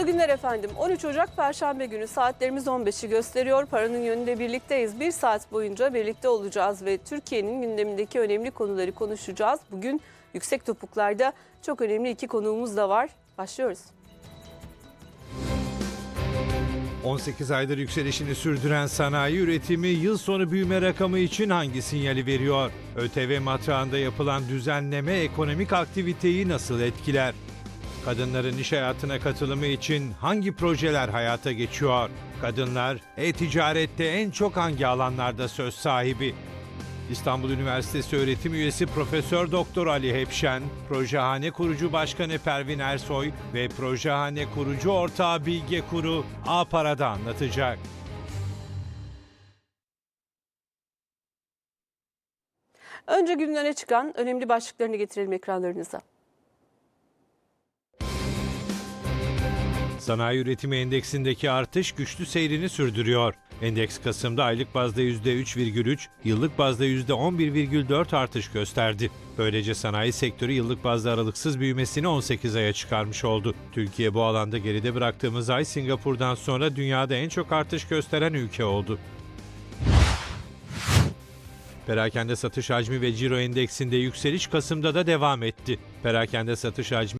Mutlu günler efendim. 13 Ocak Perşembe günü saatlerimiz 15'i gösteriyor. Paranın yönünde birlikteyiz. Bir saat boyunca birlikte olacağız ve Türkiye'nin gündemindeki önemli konuları konuşacağız. Bugün yüksek topuklarda çok önemli iki konuğumuz da var. Başlıyoruz. 18 aydır yükselişini sürdüren sanayi üretimi yıl sonu büyüme rakamı için hangi sinyali veriyor? ÖTV matrağında yapılan düzenleme ekonomik aktiviteyi nasıl etkiler? Kadınların iş hayatına katılımı için hangi projeler hayata geçiyor? Kadınlar e-ticarette en çok hangi alanlarda söz sahibi? İstanbul Üniversitesi öğretim üyesi Profesör Doktor Ali Hepşen, Projehane kurucu başkanı Pervin Ersoy ve Projehane kurucu ortağı Bilge Kuru A Para'da anlatacak. Önce gün öne çıkan önemli başlıklarını getirelim ekranlarınıza. Sanayi üretimi endeksindeki artış güçlü seyrini sürdürüyor. Endeks Kasım'da aylık bazda %3,3, yıllık bazda %11,4 artış gösterdi. Böylece sanayi sektörü yıllık bazda aralıksız büyümesini 18 aya çıkarmış oldu. Türkiye bu alanda geride bıraktığımız ay Singapur'dan sonra dünyada en çok artış gösteren ülke oldu. Perakende satış hacmi ve ciro endeksinde yükseliş Kasım'da da devam etti. Perakende satış hacmi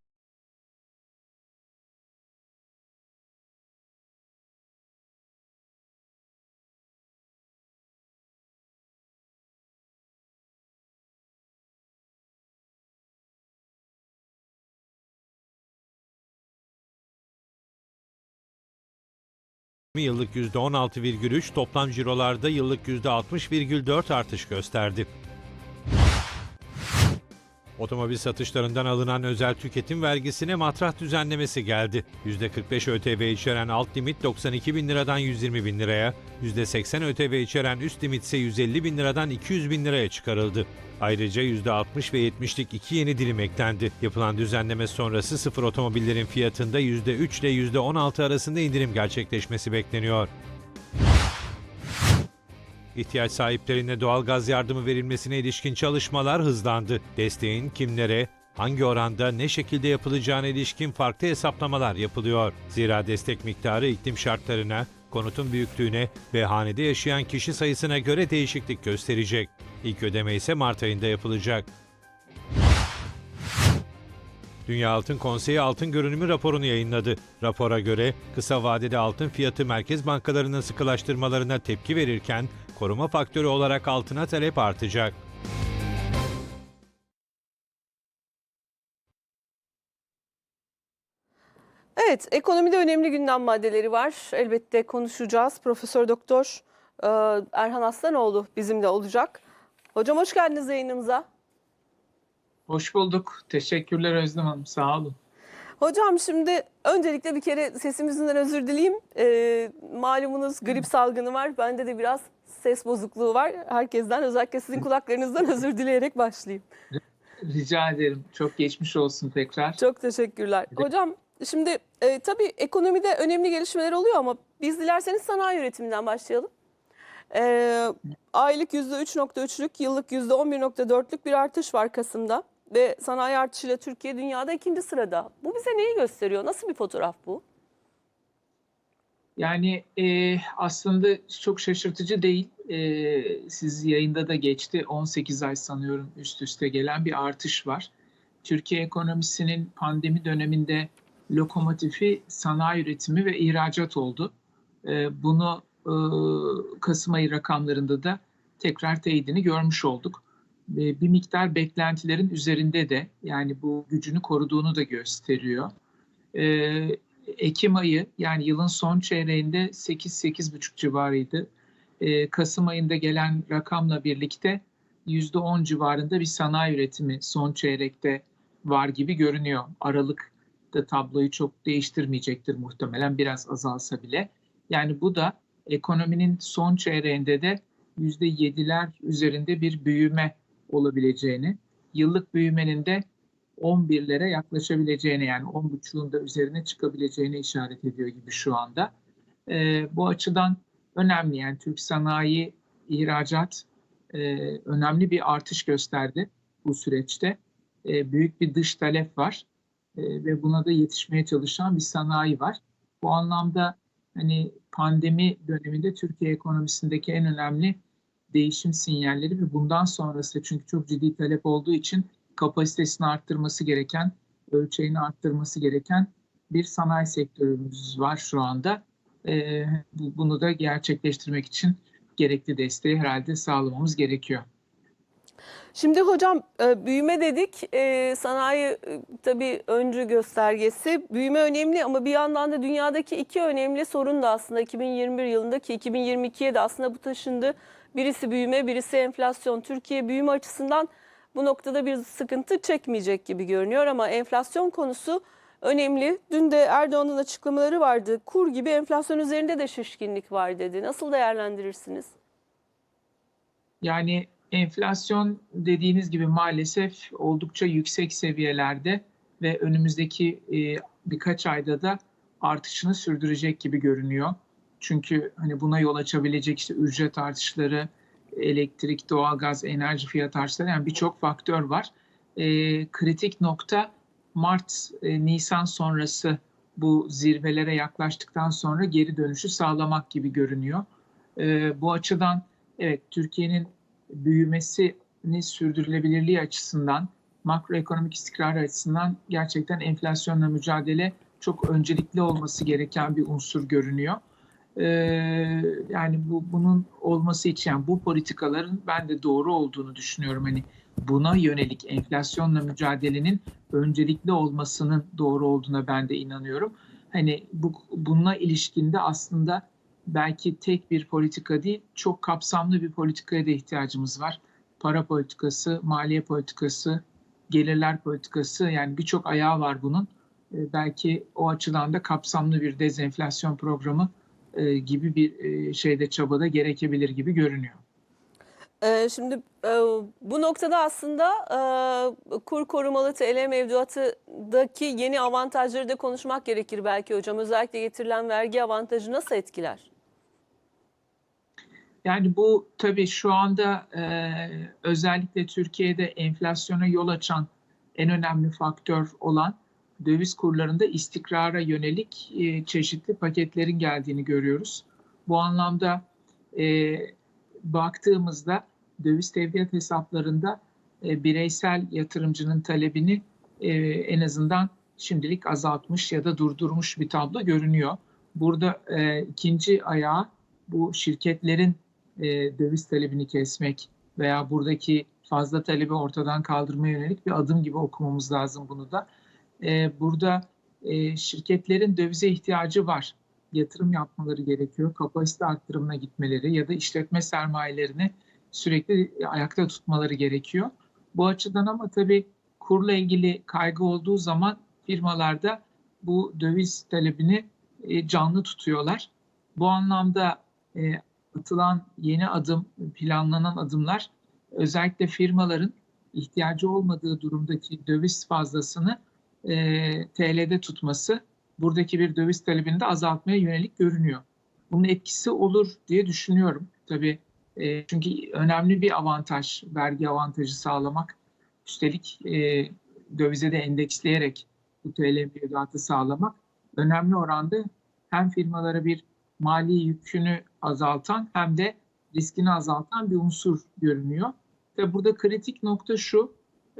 yıllık %16,3, toplam cirolarda yıllık %60,4 artış gösterdi. Otomobil satışlarından alınan özel tüketim vergisine matrah düzenlemesi geldi. %45 ÖTV içeren alt limit 92 bin liradan 120 bin liraya, %80 ÖTV içeren üst limit ise 150 bin liradan 200 bin liraya çıkarıldı. Ayrıca %60 ve 70'lik iki yeni dilim eklendi. Yapılan düzenleme sonrası sıfır otomobillerin fiyatında %3 ile %16 arasında indirim gerçekleşmesi bekleniyor. İhtiyaç sahiplerine doğal gaz yardımı verilmesine ilişkin çalışmalar hızlandı. Desteğin kimlere, hangi oranda, ne şekilde yapılacağına ilişkin farklı hesaplamalar yapılıyor. Zira destek miktarı iklim şartlarına, konutun büyüklüğüne ve hanede yaşayan kişi sayısına göre değişiklik gösterecek. İlk ödeme ise Mart ayında yapılacak. Dünya Altın Konseyi altın görünümü raporunu yayınladı. Rapora göre kısa vadede altın fiyatı merkez bankalarının sıkılaştırmalarına tepki verirken koruma faktörü olarak altına talep artacak. Evet, ekonomide önemli gündem maddeleri var. Elbette konuşacağız. Profesör Doktor e, Erhan Aslanoğlu bizimle olacak. Hocam hoş geldiniz yayınımıza. Hoş bulduk. Teşekkürler Özlem Hanım. Sağ olun. Hocam şimdi öncelikle bir kere sesimizden özür dileyeyim. Ee, malumunuz grip salgını var. Bende de biraz ses bozukluğu var. Herkesten özellikle sizin kulaklarınızdan özür dileyerek başlayayım. Rica ederim. Çok geçmiş olsun tekrar. Çok teşekkürler. Hocam şimdi e, tabii ekonomide önemli gelişmeler oluyor ama biz dilerseniz sanayi üretiminden başlayalım. Ee, aylık %3.3'lük, yıllık %11.4'lük bir artış var Kasım'da. Ve sanayi artışıyla Türkiye dünyada ikinci sırada. Bu bize neyi gösteriyor? Nasıl bir fotoğraf bu? Yani e, aslında çok şaşırtıcı değil. E, siz yayında da geçti. 18 ay sanıyorum üst üste gelen bir artış var. Türkiye ekonomisinin pandemi döneminde lokomotifi sanayi üretimi ve ihracat oldu. E, bunu e, Kasım ayı rakamlarında da tekrar teyidini görmüş olduk. E, bir miktar beklentilerin üzerinde de yani bu gücünü koruduğunu da gösteriyor. E, Ekim ayı yani yılın son çeyreğinde 8-8,5 civarıydı. E, Kasım ayında gelen rakamla birlikte %10 civarında bir sanayi üretimi son çeyrekte var gibi görünüyor. Aralıkta tabloyu çok değiştirmeyecektir muhtemelen biraz azalsa bile. Yani bu da ekonominin son çeyreğinde de %7'ler üzerinde bir büyüme olabileceğini, yıllık büyümenin de 11'lere yaklaşabileceğini yani 10.5'un da üzerine çıkabileceğini işaret ediyor gibi şu anda. Ee, bu açıdan önemli yani Türk sanayi ihracat e, önemli bir artış gösterdi bu süreçte. E, büyük bir dış talep var. e, ve buna da yetişmeye çalışan bir sanayi var. Bu anlamda hani pandemi döneminde Türkiye ekonomisindeki en önemli değişim sinyalleri ve bundan sonrası çünkü çok ciddi talep olduğu için kapasitesini arttırması gereken, ölçeğini arttırması gereken bir sanayi sektörümüz var şu anda. Ee, bu- bunu da gerçekleştirmek için gerekli desteği herhalde sağlamamız gerekiyor. Şimdi hocam e, büyüme dedik. E, Sanayi e, tabii öncü göstergesi. Büyüme önemli ama bir yandan da dünyadaki iki önemli sorun da aslında 2021 yılındaki 2022'ye de aslında bu taşındı. Birisi büyüme, birisi enflasyon. Türkiye büyüme açısından bu noktada bir sıkıntı çekmeyecek gibi görünüyor ama enflasyon konusu önemli. Dün de Erdoğan'ın açıklamaları vardı. Kur gibi enflasyon üzerinde de şişkinlik var dedi. Nasıl değerlendirirsiniz? Yani enflasyon dediğiniz gibi maalesef oldukça yüksek seviyelerde ve önümüzdeki e, birkaç ayda da artışını sürdürecek gibi görünüyor. Çünkü hani buna yol açabilecek işte ücret artışları, elektrik, doğalgaz, enerji fiyat artışları yani birçok faktör var. E, kritik nokta Mart, e, Nisan sonrası bu zirvelere yaklaştıktan sonra geri dönüşü sağlamak gibi görünüyor. E, bu açıdan evet Türkiye'nin büyümesini sürdürülebilirliği açısından, makroekonomik istikrar açısından gerçekten enflasyonla mücadele çok öncelikli olması gereken bir unsur görünüyor. Ee, yani bu bunun olması için yani bu politikaların ben de doğru olduğunu düşünüyorum. Hani buna yönelik enflasyonla mücadelenin öncelikli olmasının doğru olduğuna ben de inanıyorum. Hani bu bununla ilişkinde aslında belki tek bir politika değil, çok kapsamlı bir politikaya da ihtiyacımız var. Para politikası, maliye politikası, gelirler politikası yani birçok ayağı var bunun. E, belki o açıdan da kapsamlı bir dezenflasyon programı e, gibi bir e, şeyde çabada gerekebilir gibi görünüyor. Ee, Şimdi e, bu noktada aslında e, kur korumalı TL mevduatındaki yeni avantajları da konuşmak gerekir belki hocam. Özellikle getirilen vergi avantajı nasıl etkiler? Yani bu tabii şu anda e, özellikle Türkiye'de enflasyona yol açan en önemli faktör olan döviz kurlarında istikrara yönelik e, çeşitli paketlerin geldiğini görüyoruz. Bu anlamda e, baktığımızda döviz tevdiat hesaplarında e, bireysel yatırımcının talebini e, en azından şimdilik azaltmış ya da durdurmuş bir tablo görünüyor. Burada e, ikinci ayağı bu şirketlerin e, döviz talebini kesmek veya buradaki fazla talebi ortadan kaldırmaya yönelik bir adım gibi okumamız lazım bunu da. E, burada e, şirketlerin dövize ihtiyacı var. Yatırım yapmaları gerekiyor. Kapasite arttırımına gitmeleri ya da işletme sermayelerini sürekli ayakta tutmaları gerekiyor. Bu açıdan ama tabii kurla ilgili kaygı olduğu zaman firmalarda bu döviz talebini e, canlı tutuyorlar. Bu anlamda e, atılan yeni adım, planlanan adımlar özellikle firmaların ihtiyacı olmadığı durumdaki döviz fazlasını e, TL'de tutması buradaki bir döviz talebini de azaltmaya yönelik görünüyor. Bunun etkisi olur diye düşünüyorum. Tabii e, çünkü önemli bir avantaj, vergi avantajı sağlamak. Üstelik e, dövize de endeksleyerek bu TL mevduatı sağlamak önemli oranda hem firmalara bir mali yükünü azaltan hem de riskini azaltan bir unsur görünüyor. Ve burada kritik nokta şu,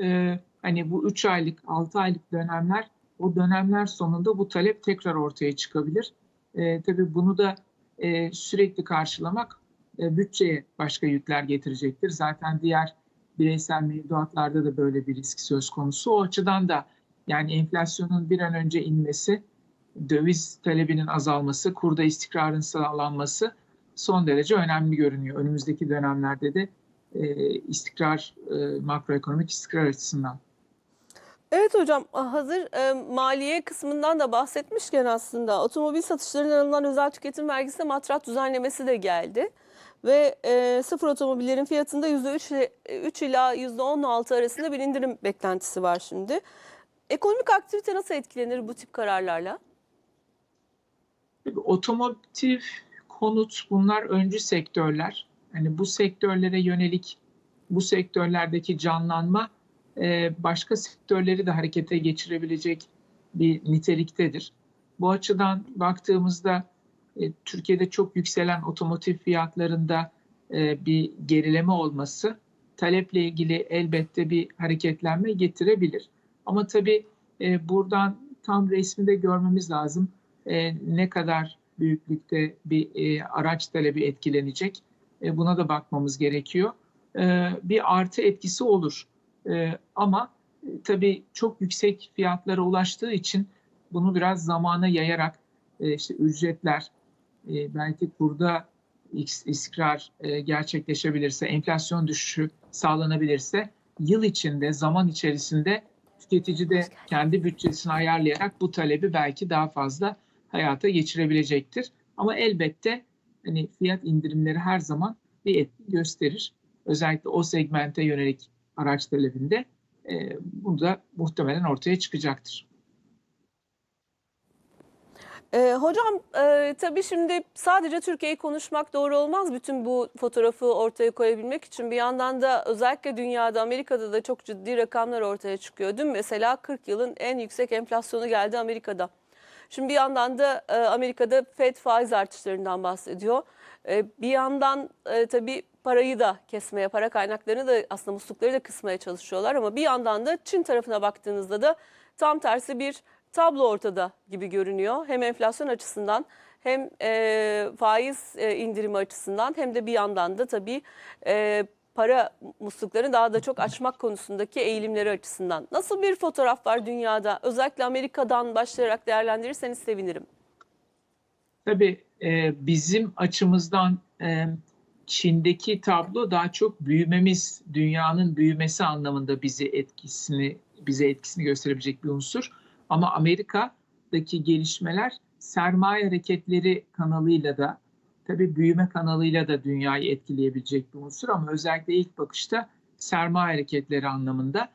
e, hani bu 3 aylık, 6 aylık dönemler, o dönemler sonunda bu talep tekrar ortaya çıkabilir. E, tabii bunu da e, sürekli karşılamak e, bütçeye başka yükler getirecektir. Zaten diğer bireysel mevduatlarda da böyle bir risk söz konusu. O açıdan da yani enflasyonun bir an önce inmesi, döviz talebinin azalması, kurda istikrarın sağlanması son derece önemli görünüyor. Önümüzdeki dönemlerde de e, istikrar, e, makroekonomik istikrar açısından. Evet hocam hazır e, maliye kısmından da bahsetmişken aslında otomobil satışlarından alınan özel tüketim vergisi matrat düzenlemesi de geldi. Ve e, sıfır otomobillerin fiyatında %3 ile- 3 ila %16 arasında bir indirim beklentisi var şimdi. Ekonomik aktivite nasıl etkilenir bu tip kararlarla? Otomotiv, konut bunlar öncü sektörler. Hani bu sektörlere yönelik bu sektörlerdeki canlanma e, başka sektörleri de harekete geçirebilecek bir niteliktedir. Bu açıdan baktığımızda e, Türkiye'de çok yükselen otomotiv fiyatlarında e, bir gerileme olması taleple ilgili elbette bir hareketlenme getirebilir. Ama tabii buradan tam resminde görmemiz lazım ne kadar büyüklükte bir araç talebi etkilenecek. Buna da bakmamız gerekiyor. Bir artı etkisi olur. E, ama e, tabii çok yüksek fiyatlara ulaştığı için bunu biraz zamana yayarak e, işte ücretler e, belki is- istikrar e, gerçekleşebilirse, enflasyon düşüşü sağlanabilirse yıl içinde, zaman içerisinde tüketici de kendi bütçesini ayarlayarak bu talebi belki daha fazla hayata geçirebilecektir. Ama elbette hani fiyat indirimleri her zaman bir etki gösterir. Özellikle o segmente yönelik araç talebinde e, bu da muhtemelen ortaya çıkacaktır. Ee, hocam e, tabii şimdi sadece Türkiye'yi konuşmak doğru olmaz. Bütün bu fotoğrafı ortaya koyabilmek için bir yandan da özellikle dünyada Amerika'da da çok ciddi rakamlar ortaya çıkıyor. Dün mesela 40 yılın en yüksek enflasyonu geldi Amerika'da. Şimdi bir yandan da e, Amerika'da Fed faiz artışlarından bahsediyor. E, bir yandan e, tabii parayı da kesmeye, para kaynaklarını da aslında muslukları da kısmaya çalışıyorlar. Ama bir yandan da Çin tarafına baktığınızda da tam tersi bir tablo ortada gibi görünüyor. Hem enflasyon açısından hem e, faiz e, indirimi açısından hem de bir yandan da tabii e, para musluklarını daha da çok açmak konusundaki eğilimleri açısından. Nasıl bir fotoğraf var dünyada? Özellikle Amerika'dan başlayarak değerlendirirseniz sevinirim. Tabii e, bizim açımızdan e, Çin'deki tablo daha çok büyümemiz, dünyanın büyümesi anlamında bizi etkisini bize etkisini gösterebilecek bir unsur. Ama Amerika'daki gelişmeler sermaye hareketleri kanalıyla da tabii büyüme kanalıyla da dünyayı etkileyebilecek bir unsur ama özellikle ilk bakışta sermaye hareketleri anlamında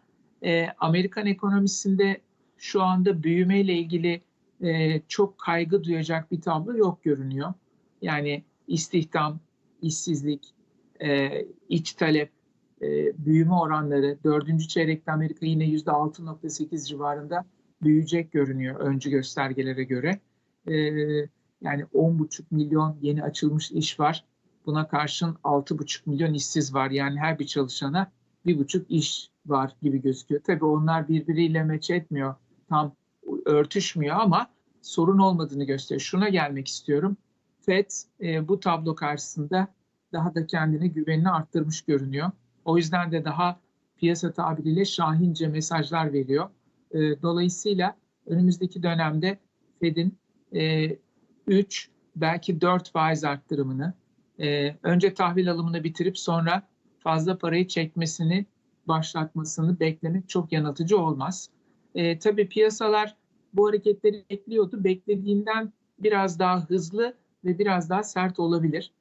e, Amerikan ekonomisinde şu anda büyümeyle ilgili e, çok kaygı duyacak bir tablo yok görünüyor. Yani istihdam, işsizlik, e, iç talep, e, büyüme oranları dördüncü çeyrekte Amerika yine yüzde 6.8 civarında büyüyecek görünüyor öncü göstergelere göre. E, yani 10,5 milyon yeni açılmış iş var. Buna karşın 6,5 milyon işsiz var. Yani her bir çalışana bir buçuk iş var gibi gözüküyor. Tabii onlar birbiriyle meç etmiyor. Tam örtüşmüyor ama sorun olmadığını gösteriyor. Şuna gelmek istiyorum. FED e, bu tablo karşısında daha da kendine güvenini arttırmış görünüyor. O yüzden de daha piyasa tabiriyle şahince mesajlar veriyor. E, dolayısıyla önümüzdeki dönemde Fed'in e, 3 belki 4 faiz arttırımını e, önce tahvil alımını bitirip sonra fazla parayı çekmesini başlatmasını beklemek çok yanıltıcı olmaz. E, tabii piyasalar bu hareketleri bekliyordu. Beklediğinden biraz daha hızlı ve biraz daha sert olabilir.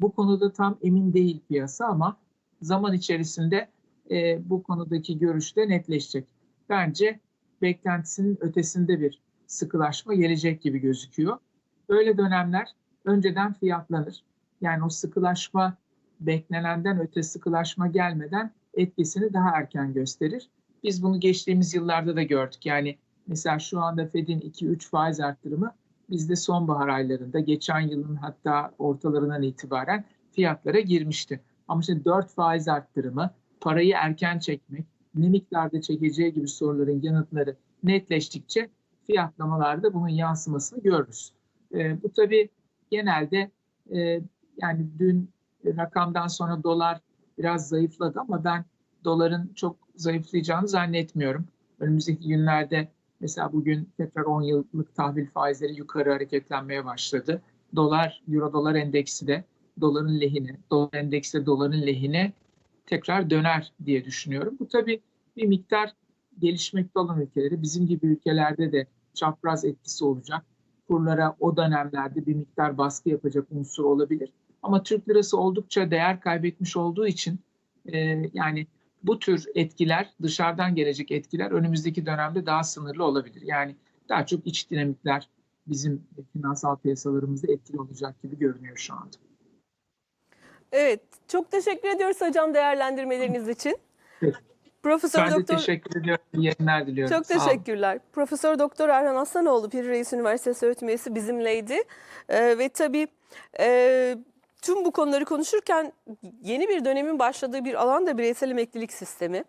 Bu konuda tam emin değil piyasa ama zaman içerisinde e, bu konudaki görüş de netleşecek. Bence beklentisinin ötesinde bir sıkılaşma gelecek gibi gözüküyor. Böyle dönemler önceden fiyatlanır. Yani o sıkılaşma beklenenden öte sıkılaşma gelmeden etkisini daha erken gösterir. Biz bunu geçtiğimiz yıllarda da gördük. Yani mesela şu anda Fed'in 2-3 faiz arttırımı bizde sonbahar aylarında geçen yılın hatta ortalarından itibaren fiyatlara girmişti. Ama işte 4 faiz arttırımı, parayı erken çekmek, ne miktarda çekeceği gibi soruların yanıtları netleştikçe fiyatlamalarda bunun yansımasını görürüz. E, bu tabii genelde e, yani dün rakamdan sonra dolar biraz zayıfladı ama ben doların çok zayıflayacağını zannetmiyorum. Önümüzdeki günlerde mesela bugün tekrar 10 yıllık tahvil faizleri yukarı hareketlenmeye başladı. Dolar, euro dolar endeksi de doların lehine, dolar endeksi de doların lehine tekrar döner diye düşünüyorum. Bu tabii bir miktar gelişmekte olan ülkeleri, bizim gibi ülkelerde de çapraz etkisi olacak. Kurlara o dönemlerde bir miktar baskı yapacak unsur olabilir. Ama Türk lirası oldukça değer kaybetmiş olduğu için e, yani bu tür etkiler, dışarıdan gelecek etkiler önümüzdeki dönemde daha sınırlı olabilir. Yani daha çok iç dinamikler bizim finansal piyasalarımızda etkili olacak gibi görünüyor şu anda. Evet, çok teşekkür ediyoruz hocam değerlendirmeleriniz için. Evet. Profesör Ben de Doktor teşekkür ediyorum. İyi yayınlar diliyorum. Çok teşekkürler. Profesör Doktor Erhan Aslanoğlu Pir Reis Üniversitesi öğretim üyesi bizimleydi. Ee, ve tabii e, tüm bu konuları konuşurken yeni bir dönemin başladığı bir alan da bireysel emeklilik sistemi.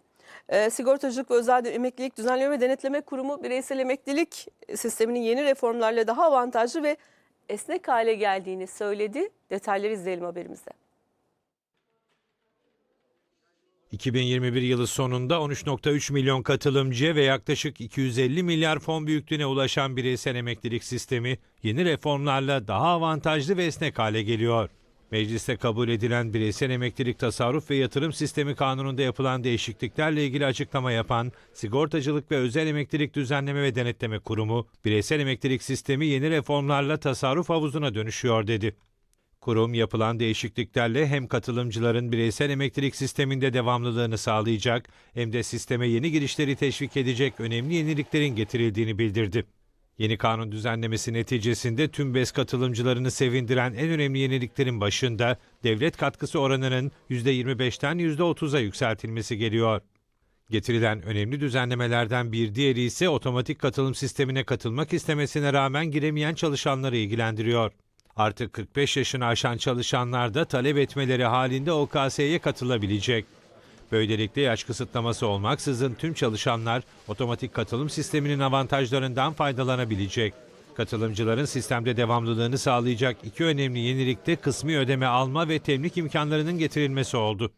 Ee, Sigortacılık ve Özel Emeklilik Düzenleme ve Denetleme Kurumu bireysel emeklilik sisteminin yeni reformlarla daha avantajlı ve esnek hale geldiğini söyledi. Detayları izleyelim haberimizde. 2021 yılı sonunda 13.3 milyon katılımcıya ve yaklaşık 250 milyar fon büyüklüğüne ulaşan bireysel emeklilik sistemi yeni reformlarla daha avantajlı ve esnek hale geliyor. Mecliste kabul edilen bireysel emeklilik tasarruf ve yatırım sistemi kanununda yapılan değişikliklerle ilgili açıklama yapan Sigortacılık ve Özel Emeklilik Düzenleme ve Denetleme Kurumu, bireysel emeklilik sistemi yeni reformlarla tasarruf havuzuna dönüşüyor dedi. Kurum yapılan değişikliklerle hem katılımcıların bireysel emeklilik sisteminde devamlılığını sağlayacak hem de sisteme yeni girişleri teşvik edecek önemli yeniliklerin getirildiğini bildirdi. Yeni kanun düzenlemesi neticesinde tüm BES katılımcılarını sevindiren en önemli yeniliklerin başında devlet katkısı oranının %25'ten %30'a yükseltilmesi geliyor. Getirilen önemli düzenlemelerden bir diğeri ise otomatik katılım sistemine katılmak istemesine rağmen giremeyen çalışanları ilgilendiriyor. Artık 45 yaşını aşan çalışanlar da talep etmeleri halinde OKS'ye katılabilecek. Böylelikle yaş kısıtlaması olmaksızın tüm çalışanlar otomatik katılım sisteminin avantajlarından faydalanabilecek. Katılımcıların sistemde devamlılığını sağlayacak iki önemli yenilik de kısmi ödeme alma ve temlik imkanlarının getirilmesi oldu.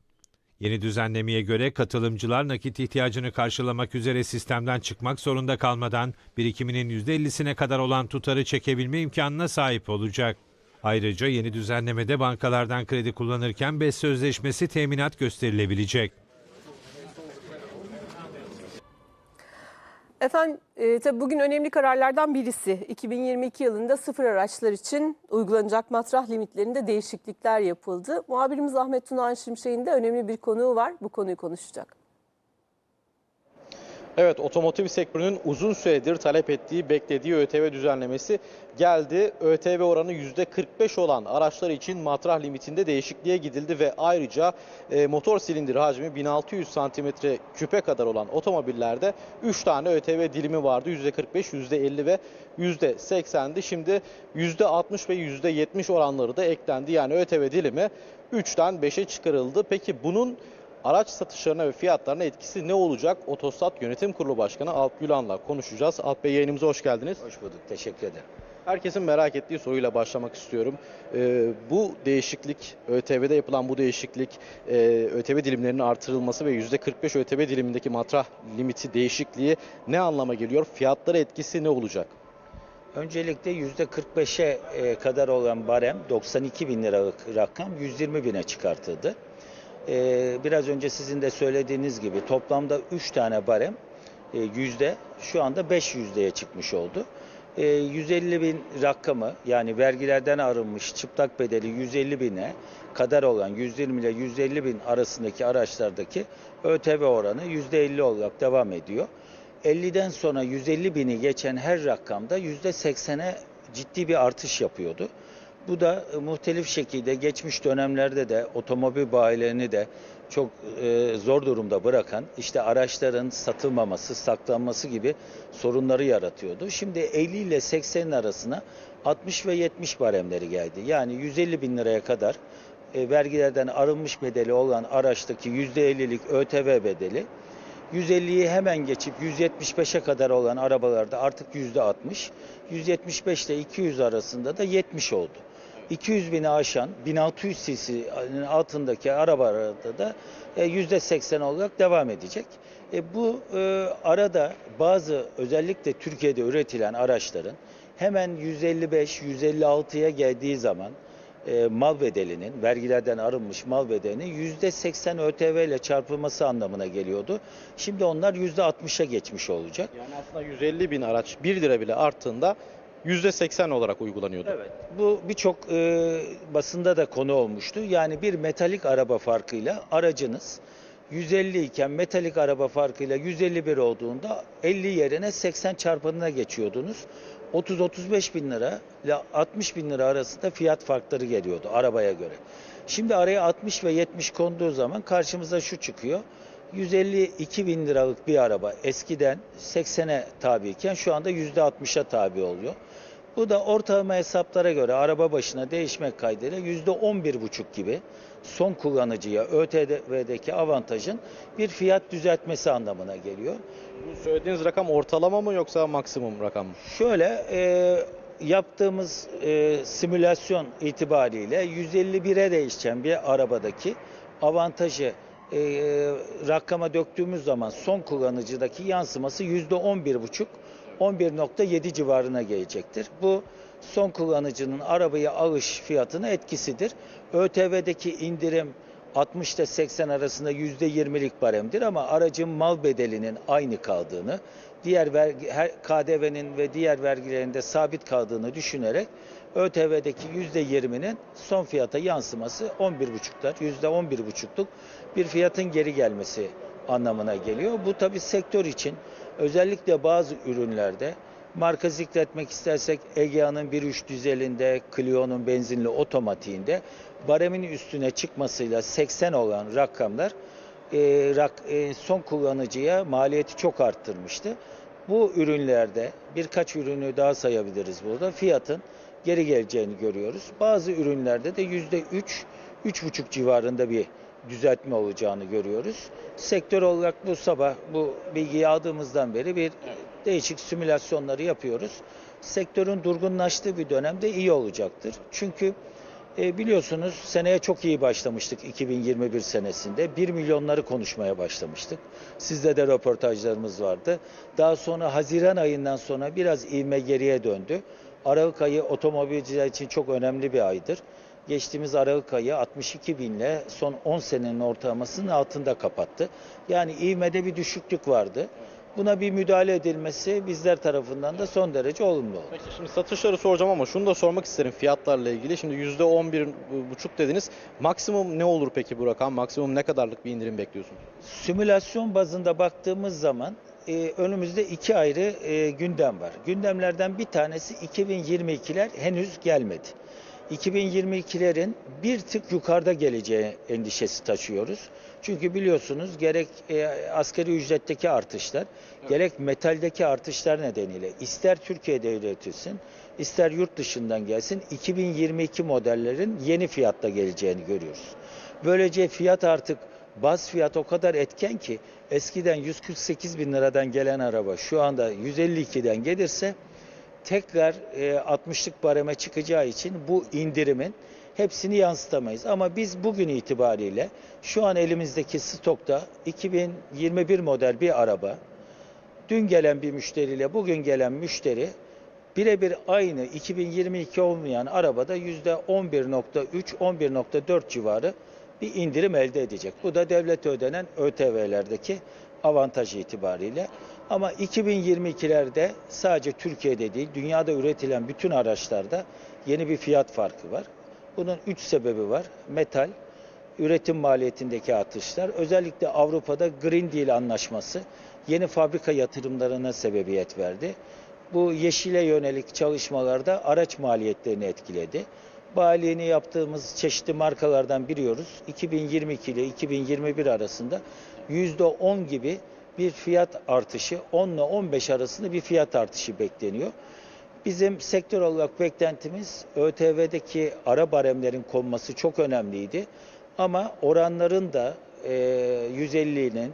Yeni düzenlemeye göre katılımcılar nakit ihtiyacını karşılamak üzere sistemden çıkmak zorunda kalmadan birikiminin %50'sine kadar olan tutarı çekebilme imkanına sahip olacak. Ayrıca yeni düzenlemede bankalardan kredi kullanırken BES sözleşmesi teminat gösterilebilecek. Efendim e, tabii bugün önemli kararlardan birisi 2022 yılında sıfır araçlar için uygulanacak matrah limitlerinde değişiklikler yapıldı. Muhabirimiz Ahmet Tunan Şimşek'in de önemli bir konuğu var. Bu konuyu konuşacak. Evet, otomotiv sektörünün uzun süredir talep ettiği, beklediği ÖTV düzenlemesi geldi. ÖTV oranı %45 olan araçlar için matrah limitinde değişikliğe gidildi ve ayrıca e, motor silindir hacmi 1600 santimetre küpe kadar olan otomobillerde 3 tane ÖTV dilimi vardı. %45, %50 ve %80'di. Şimdi %60 ve %70 oranları da eklendi. Yani ÖTV dilimi 3'ten 5'e çıkarıldı. Peki bunun araç satışlarına ve fiyatlarına etkisi ne olacak? Otostat Yönetim Kurulu Başkanı Alp Gülan'la konuşacağız. Alp Bey yayınımıza hoş geldiniz. Hoş bulduk. Teşekkür ederim. Herkesin merak ettiği soruyla başlamak istiyorum. Ee, bu değişiklik, ÖTV'de yapılan bu değişiklik, e, ÖTV dilimlerinin artırılması ve %45 ÖTV dilimindeki matrah limiti değişikliği ne anlama geliyor? Fiyatlara etkisi ne olacak? Öncelikle %45'e e, kadar olan barem 92 bin liralık rakam 120 bine çıkartıldı. E, Biraz önce sizin de söylediğiniz gibi toplamda 3 tane barem e, yüzde şu anda 5 yüzdeye çıkmış oldu. E, 150 bin rakamı yani vergilerden arınmış çıplak bedeli 150 bine kadar olan 120 ile 150 bin arasındaki araçlardaki ÖTV oranı %50 olarak devam ediyor. 50'den sonra 150 bini geçen her rakamda %80'e ciddi bir artış yapıyordu. Bu da e, muhtelif şekilde geçmiş dönemlerde de otomobil bayilerini de çok e, zor durumda bırakan işte araçların satılmaması, saklanması gibi sorunları yaratıyordu. Şimdi 50 ile 80 arasına 60 ve 70 baremleri geldi. Yani 150 bin liraya kadar e, vergilerden arınmış bedeli olan araçtaki %50'lik ÖTV bedeli 150'yi hemen geçip 175'e kadar olan arabalarda artık %60, 175 ile 200 arasında da 70 oldu. 200 bini aşan 1600 cc'nin altındaki arabalarda da e, %80 olarak devam edecek. E, bu e, arada bazı özellikle Türkiye'de üretilen araçların hemen 155-156'ya geldiği zaman e, mal bedelinin, vergilerden arınmış mal bedelinin %80 ÖTV ile çarpılması anlamına geliyordu. Şimdi onlar %60'a geçmiş olacak. Yani aslında 150 bin araç 1 lira bile arttığında %80 olarak uygulanıyordu. Evet. Bu birçok e, basında da konu olmuştu. Yani bir metalik araba farkıyla aracınız 150 iken metalik araba farkıyla 151 olduğunda 50 yerine 80 çarpanına geçiyordunuz. 30-35 bin lira ile 60 bin lira arasında fiyat farkları geliyordu arabaya göre. Şimdi araya 60 ve 70 konduğu zaman karşımıza şu çıkıyor. 152 bin liralık bir araba eskiden 80'e tabiyken şu anda %60'a tabi oluyor. Bu da ortalama hesaplara göre araba başına değişmek kaydıyla %11,5 gibi son kullanıcıya ÖTV'deki avantajın bir fiyat düzeltmesi anlamına geliyor. Bu söylediğiniz rakam ortalama mı yoksa maksimum rakam mı? Şöyle e, yaptığımız e, simülasyon itibariyle 151'e değişen bir arabadaki avantajı e, rakama döktüğümüz zaman son kullanıcıdaki yansıması %11,5 11.7 civarına gelecektir. Bu son kullanıcının arabayı alış fiyatına etkisidir. ÖTV'deki indirim 60 ile 80 arasında %20'lik baremdir ama aracın mal bedelinin aynı kaldığını, diğer vergi, KDV'nin ve diğer vergilerin de sabit kaldığını düşünerek ÖTV'deki %20'nin son fiyata yansıması 11,5'lar, %11,5'luk bir fiyatın geri gelmesi anlamına geliyor. Bu tabi sektör için özellikle bazı ürünlerde marka zikretmek istersek Egea'nın 1.3 dizelinde, Clio'nun benzinli otomatiğinde baremin üstüne çıkmasıyla 80 olan rakamlar e, rak- e, son kullanıcıya maliyeti çok arttırmıştı. Bu ürünlerde birkaç ürünü daha sayabiliriz burada. Fiyatın geri geleceğini görüyoruz. Bazı ürünlerde de yüzde üç, üç buçuk civarında bir düzeltme olacağını görüyoruz. Sektör olarak bu sabah bu bilgiyi aldığımızdan beri bir değişik simülasyonları yapıyoruz. Sektörün durgunlaştığı bir dönemde iyi olacaktır. Çünkü e, biliyorsunuz seneye çok iyi başlamıştık 2021 senesinde. 1 milyonları konuşmaya başlamıştık. Sizde de röportajlarımız vardı. Daha sonra Haziran ayından sonra biraz ivme geriye döndü. Aralık ayı otomobilciler için çok önemli bir aydır. Geçtiğimiz Aralık ayı 62 binle son 10 senenin ortalamasının altında kapattı. Yani ivmede bir düşüklük vardı. Buna bir müdahale edilmesi bizler tarafından da son derece olumlu oldu. Peki şimdi satışları soracağım ama şunu da sormak isterim fiyatlarla ilgili. Şimdi %11,5 dediniz. Maksimum ne olur peki bu rakam? Maksimum ne kadarlık bir indirim bekliyorsunuz? Simülasyon bazında baktığımız zaman e, önümüzde iki ayrı e, gündem var. Gündemlerden bir tanesi 2022'ler henüz gelmedi. 2022'lerin bir tık yukarıda geleceği endişesi taşıyoruz. Çünkü biliyorsunuz gerek e, asgari ücretteki artışlar, gerek metaldeki artışlar nedeniyle ister Türkiye'de üretilsin, ister yurt dışından gelsin 2022 modellerin yeni fiyatta geleceğini görüyoruz. Böylece fiyat artık baz fiyat o kadar etken ki eskiden 148 bin liradan gelen araba şu anda 152'den gelirse tekrar e, 60'lık bareme çıkacağı için bu indirimin hepsini yansıtamayız. Ama biz bugün itibariyle şu an elimizdeki stokta 2021 model bir araba dün gelen bir müşteriyle bugün gelen müşteri birebir aynı 2022 olmayan arabada %11.3-11.4 civarı bir indirim elde edecek. Bu da devlete ödenen ÖTV'lerdeki avantaj itibariyle. Ama 2022'lerde sadece Türkiye'de değil, dünyada üretilen bütün araçlarda yeni bir fiyat farkı var. Bunun üç sebebi var. Metal, üretim maliyetindeki artışlar, özellikle Avrupa'da Green Deal anlaşması yeni fabrika yatırımlarına sebebiyet verdi. Bu yeşile yönelik çalışmalarda araç maliyetlerini etkiledi. Bayiliğini yaptığımız çeşitli markalardan biliyoruz. 2022 ile 2021 arasında %10 gibi bir fiyat artışı, 10 ile 15 arasında bir fiyat artışı bekleniyor. Bizim sektör olarak beklentimiz ÖTV'deki ara baremlerin konması çok önemliydi. Ama oranların da e, 150'nin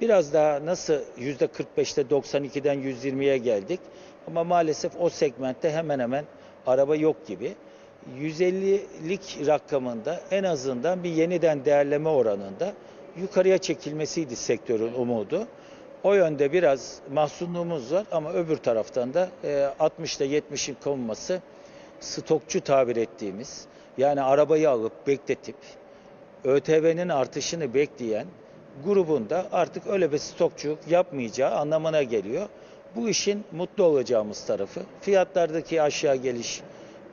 biraz daha nasıl %45'te 92'den 120'ye geldik. Ama maalesef o segmentte hemen hemen araba yok gibi. 150'lik rakamında en azından bir yeniden değerleme oranında yukarıya çekilmesiydi sektörün umudu. O yönde biraz mahzunluğumuz var ama öbür taraftan da e, 60 ile 70'in konması stokçu tabir ettiğimiz yani arabayı alıp bekletip ÖTV'nin artışını bekleyen grubun da artık öyle bir stokçuluk yapmayacağı anlamına geliyor. Bu işin mutlu olacağımız tarafı. Fiyatlardaki aşağı geliş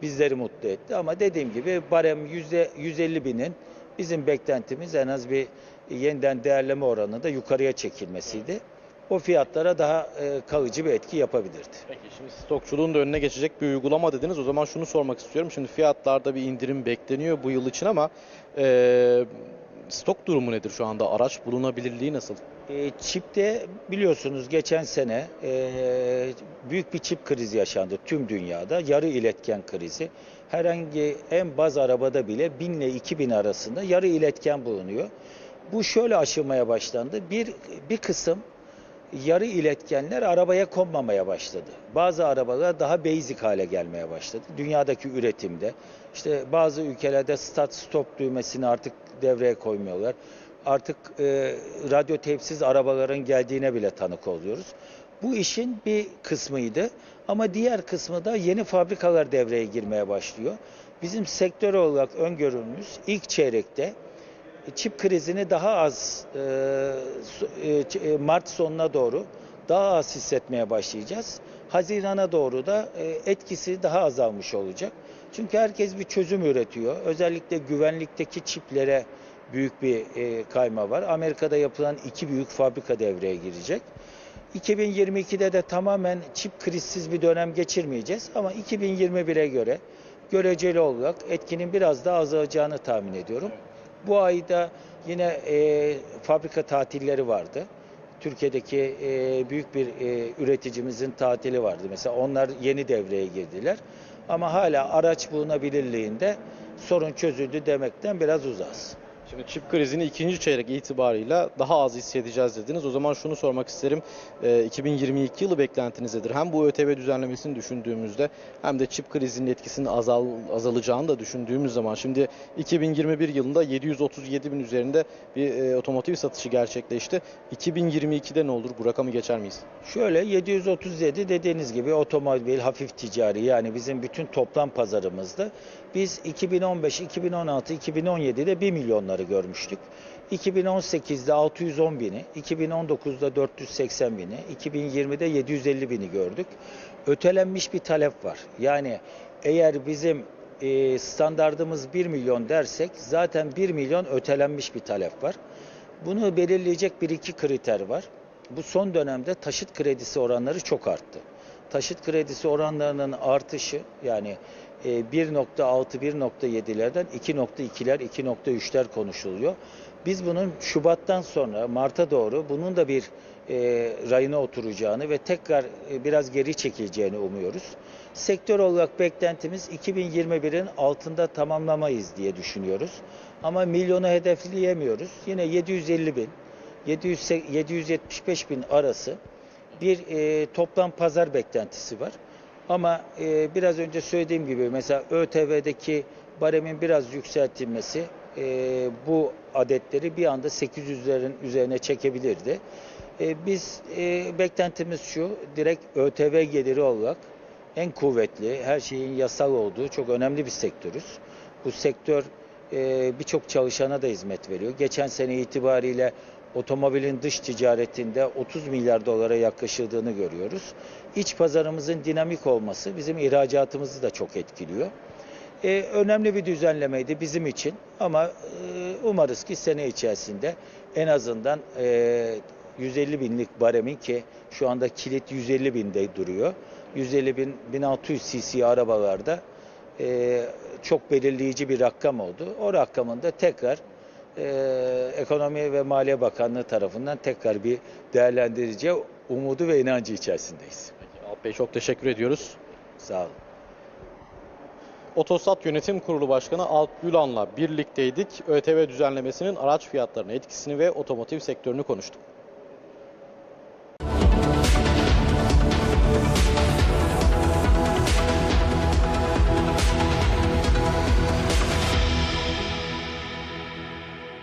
bizleri mutlu etti ama dediğim gibi barem yüzde 150 binin bizim beklentimiz en az bir yeniden değerleme oranında yukarıya çekilmesiydi. O fiyatlara daha e, kalıcı bir etki yapabilirdi. Peki şimdi stokçuluğun da önüne geçecek bir uygulama dediniz. O zaman şunu sormak istiyorum. Şimdi fiyatlarda bir indirim bekleniyor bu yıl için ama e, stok durumu nedir şu anda? Araç bulunabilirliği nasıl? E, çipte biliyorsunuz geçen sene e, büyük bir çip krizi yaşandı tüm dünyada. Yarı iletken krizi. Herhangi en baz arabada bile 1000 ile 2000 arasında yarı iletken bulunuyor. Bu şöyle aşılmaya başlandı. Bir, bir kısım yarı iletkenler arabaya konmamaya başladı. Bazı arabalar daha basic hale gelmeye başladı. Dünyadaki üretimde. işte bazı ülkelerde start stop düğmesini artık devreye koymuyorlar. Artık e, radyo tepsiz arabaların geldiğine bile tanık oluyoruz. Bu işin bir kısmıydı ama diğer kısmı da yeni fabrikalar devreye girmeye başlıyor. Bizim sektör olarak öngörümüz ilk çeyrekte çip krizini daha az e, e, e, Mart sonuna doğru daha az hissetmeye başlayacağız. Hazirana doğru da e, etkisi daha azalmış olacak. Çünkü herkes bir çözüm üretiyor. Özellikle güvenlikteki çiplere büyük bir e, kayma var. Amerika'da yapılan iki büyük fabrika devreye girecek. 2022'de de tamamen çip krizsiz bir dönem geçirmeyeceğiz ama 2021'e göre göreceli olarak etkinin biraz daha azalacağını tahmin ediyorum. Bu ayda yine e, fabrika tatilleri vardı. Türkiye'deki e, büyük bir e, üreticimizin tatili vardı. Mesela onlar yeni devreye girdiler. Ama hala araç bulunabilirliğinde sorun çözüldü demekten biraz uzağız. Şimdi çip krizini ikinci çeyrek itibarıyla daha az hissedeceğiz dediniz. O zaman şunu sormak isterim. Ee, 2022 yılı beklentiniz nedir? Hem bu ÖTV düzenlemesini düşündüğümüzde hem de çip krizinin etkisinin azal, azalacağını da düşündüğümüz zaman şimdi 2021 yılında 737 bin üzerinde bir e, otomotiv satışı gerçekleşti. 2022'de ne olur? Bu rakamı geçer miyiz? Şöyle 737 dediğiniz gibi otomobil, hafif ticari yani bizim bütün toplam pazarımızda biz 2015, 2016, 2017'de 1 milyonları görmüştük. 2018'de 610 bini, 2019'da 480 bini, 2020'de 750 bini gördük. Ötelenmiş bir talep var. Yani eğer bizim e, standardımız 1 milyon dersek zaten 1 milyon ötelenmiş bir talep var. Bunu belirleyecek bir iki kriter var. Bu son dönemde taşıt kredisi oranları çok arttı. Taşıt kredisi oranlarının artışı yani 1.6-1.7'lerden 2.2'ler 2.3'ler konuşuluyor. Biz bunun Şubat'tan sonra Mart'a doğru bunun da bir e, rayına oturacağını ve tekrar e, biraz geri çekileceğini umuyoruz. Sektör olarak beklentimiz 2021'in altında tamamlamayız diye düşünüyoruz. Ama milyonu hedefleyemiyoruz. Yine 750 bin, 700, 775 bin arası bir e, toplam pazar beklentisi var. Ama e, biraz önce söylediğim gibi mesela ÖTV'deki baremin biraz yükseltilmesi e, bu adetleri bir anda 800'lerin üzerine çekebilirdi. E, biz e, beklentimiz şu, direkt ÖTV geliri olarak en kuvvetli, her şeyin yasal olduğu çok önemli bir sektörüz. Bu sektör e, birçok çalışana da hizmet veriyor. Geçen sene itibariyle otomobilin dış ticaretinde 30 milyar dolara yaklaşıldığını görüyoruz. İç pazarımızın dinamik olması bizim ihracatımızı da çok etkiliyor. E, önemli bir düzenlemeydi bizim için ama e, umarız ki sene içerisinde en azından e, 150 binlik baremin ki şu anda kilit 150 binde duruyor. 150 bin 1600 cc arabalarda e, çok belirleyici bir rakam oldu. O rakamın da tekrar e, Ekonomi ve Maliye Bakanlığı tarafından tekrar bir değerlendireceği umudu ve inancı içerisindeyiz. Alp Bey çok teşekkür ediyoruz. Sağ olun. Otostat Yönetim Kurulu Başkanı Alp Gülan'la birlikteydik. ÖTV düzenlemesinin araç fiyatlarına etkisini ve otomotiv sektörünü konuştuk.